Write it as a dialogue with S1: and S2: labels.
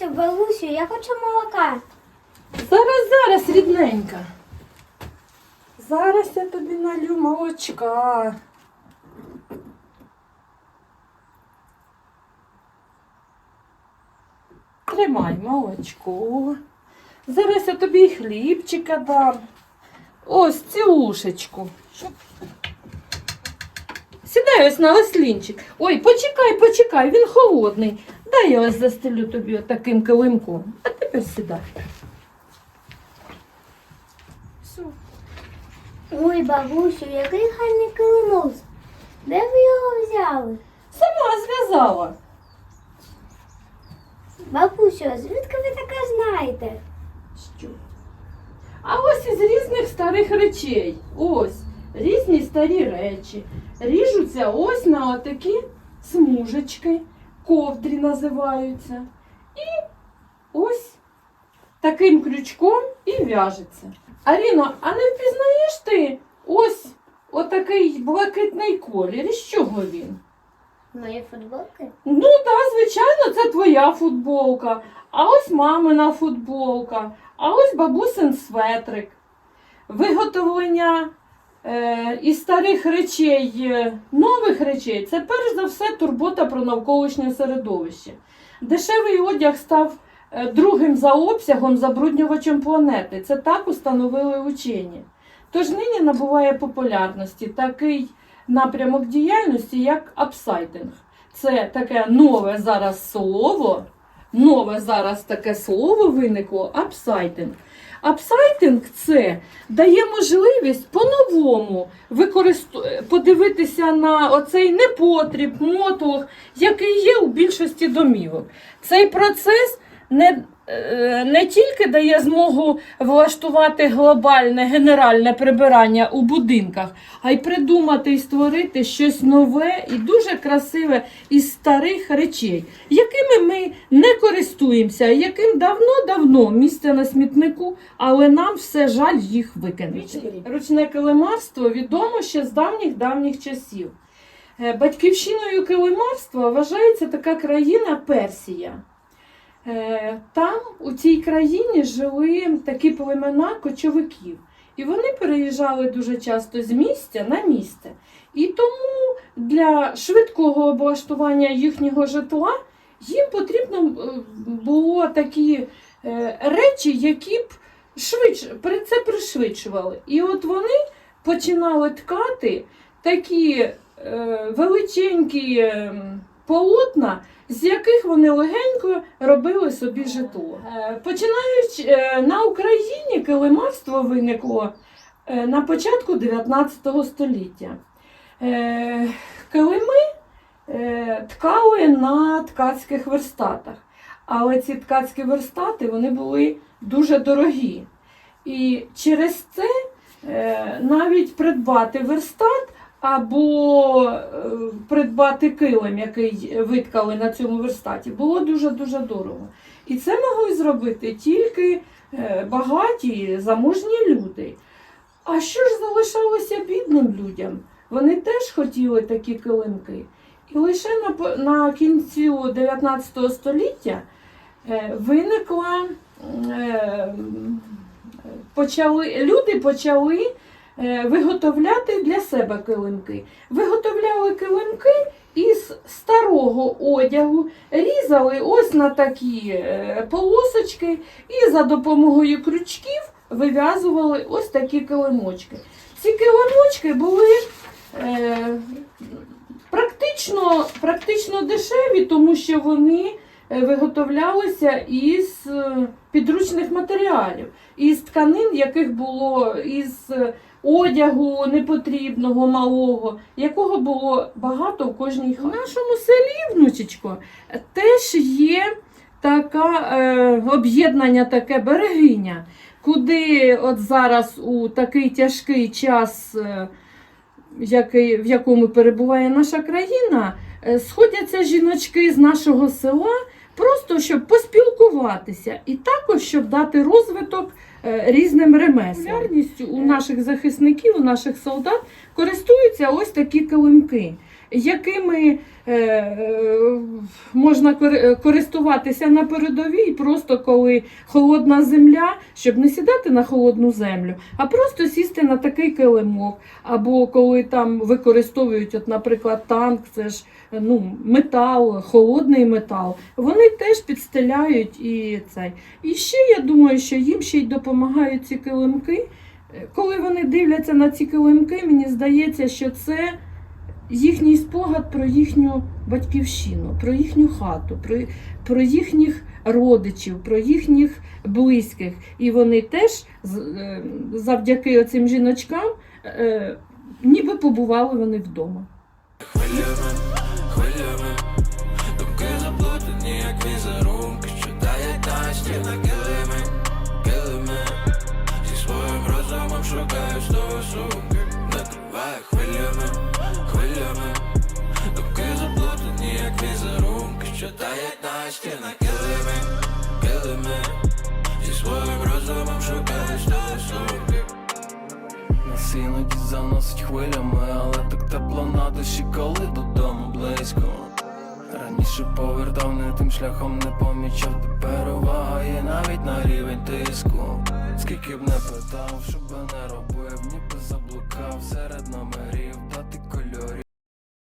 S1: Бабусю, бабусю, я хочу молока.
S2: Зараз, зараз, рідненька. Зараз я тобі налю молочка. Тримай молочко. Зараз я тобі і хлібчика дам. Ось цілушечку. Сідай ось на ослінчик. Ой, почекай, почекай, він холодний. Дай я ось застелю тобі отаким килимком. А тепер сідай. Все.
S1: Ой, бабусю, який гарний килимок. Де ви його взяли?
S2: Сама зв'язала.
S1: Бабусю, а звідки ви таке знаєте?
S2: Що? А ось із різних старих речей. Ось різні старі речі. Ріжуться ось на отакі смужечки, ковдрі називаються. І ось таким крючком і в'яжеться. Аріно, а не впізнаєш ти ось отакий блакитний колір? Із чого він?
S1: Мої футболки?
S2: Ну так, звичайно, це твоя футболка. А ось мамина футболка, а ось бабусин светрик. Виготовлення із старих речей, е, нових речей це перш за все турбота про навколишнє середовище. Дешевий одяг став е, другим за обсягом забруднювачем планети. Це так установили учені. Тож нині набуває популярності такий напрямок діяльності, як апсайдинг. Це таке нове зараз слово, нове зараз таке слово виникло апсайтинг. Апсайтинг це дає можливість по-новому використу... подивитися на оцей непотріб, мотлох, який є у більшості домівок. Цей процес не, не тільки дає змогу влаштувати глобальне генеральне прибирання у будинках, а й придумати і створити щось нове і дуже красиве із старих речей, якими ми не користуємося, яким давно-давно місце на смітнику, але нам все жаль їх викинути. Ручне килимарство відомо ще з давніх-давніх часів. Е, Батьківщиною килимарства вважається така країна Персія. Е, Там, у цій країні, жили такі племена кочовиків. І вони переїжджали дуже часто з місця на місце. І тому для швидкого облаштування їхнього житла їм потрібно е, було такі е, речі, які б швидше, це пришвидшували. І от вони починали ткати такі величенькі ем, полотна, з яких вони легенько робили собі житло. Е, Починаючи е, на Україні килимарство виникло е, на початку 19 століття. Килими ткали на ткацьких верстатах, але ці ткацькі верстати вони були дуже дорогі. І через це навіть придбати верстат або е, придбати килим, який виткали на цьому верстаті, було дуже-дуже дорого. І це могли зробити тільки е, багаті заможні люди. А що ж залишалося бідним людям? Вони теж хотіли такі килимки. І лише на, на кінці 19 століття е, виникла почали, люди почали виготовляти для себе килимки. Виготовляли килимки із старого одягу, різали ось на такі е, полосочки і за допомогою крючків вив'язували ось такі килимочки. Ці килимочки були е, практично, практично дешеві, тому що вони е, виготовлялися із е, підручних матеріалів, із тканин, яких було із е, одягу непотрібного, малого, якого було багато в кожній хаті. В нашому селі, внучечко, теж є така е, об'єднання, таке берегиня, куди от зараз у такий тяжкий час. Е, який, в якому перебуває наша країна, е, сходяться жіночки з нашого села просто щоб поспілкуватися і також щоб дати розвиток різним ремеслам. Популярністю у наших захисників, у наших солдат користуються ось такі килимки. Якими е, е, можна е, користуватися на передовій, просто коли холодна земля, щоб не сідати на холодну землю, а просто сісти на такий килимок. Або коли там використовують, от, наприклад, танк, це ж ну, метал, холодний метал, вони теж підстеляють і цей. І ще я думаю, що їм ще й допомагають ці килимки. Коли вони дивляться на ці килимки, мені здається, що це їхній спогад про їхню батьківщину, про їхню хату, про, про їхніх родичів, про їхніх близьких. І вони теж е, завдяки цим жіночкам е, ніби побували вони вдома.
S3: Хвилями, але так тепло на душі, коли додому близько. Раніше повертав не тим шляхом, не помічав, тепер увага є навіть на рівень тиску. Скільки б не питав, що би не робив, ніби заблукав серед номерів, дати кольорів.